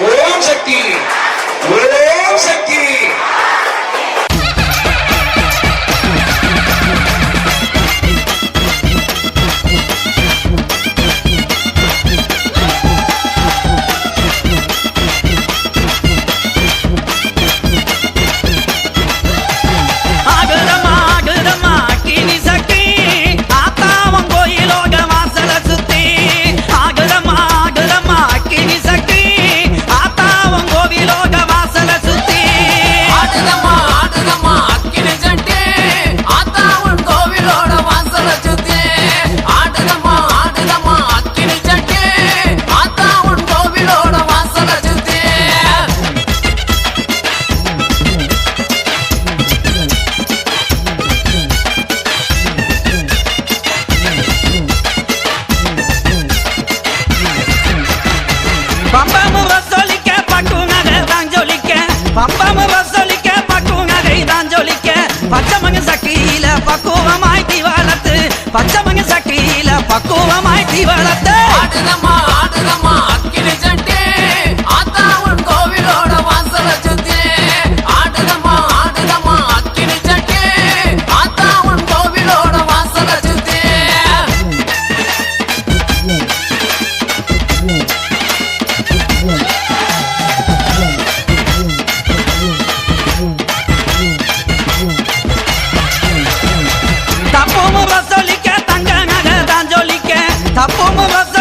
ஓம் சக்தி ஓம் சக்தி. ஜொலிக்க பம்பமு வசூலிக்க பட்டு நகை தான் ஜொலிக்க பச்சமங்க சக்கியில பக்குவமாய் தீவளத்து பச்சமங்க சக்தியில பக்குவமாய் Tapou uma.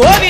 ¡Love!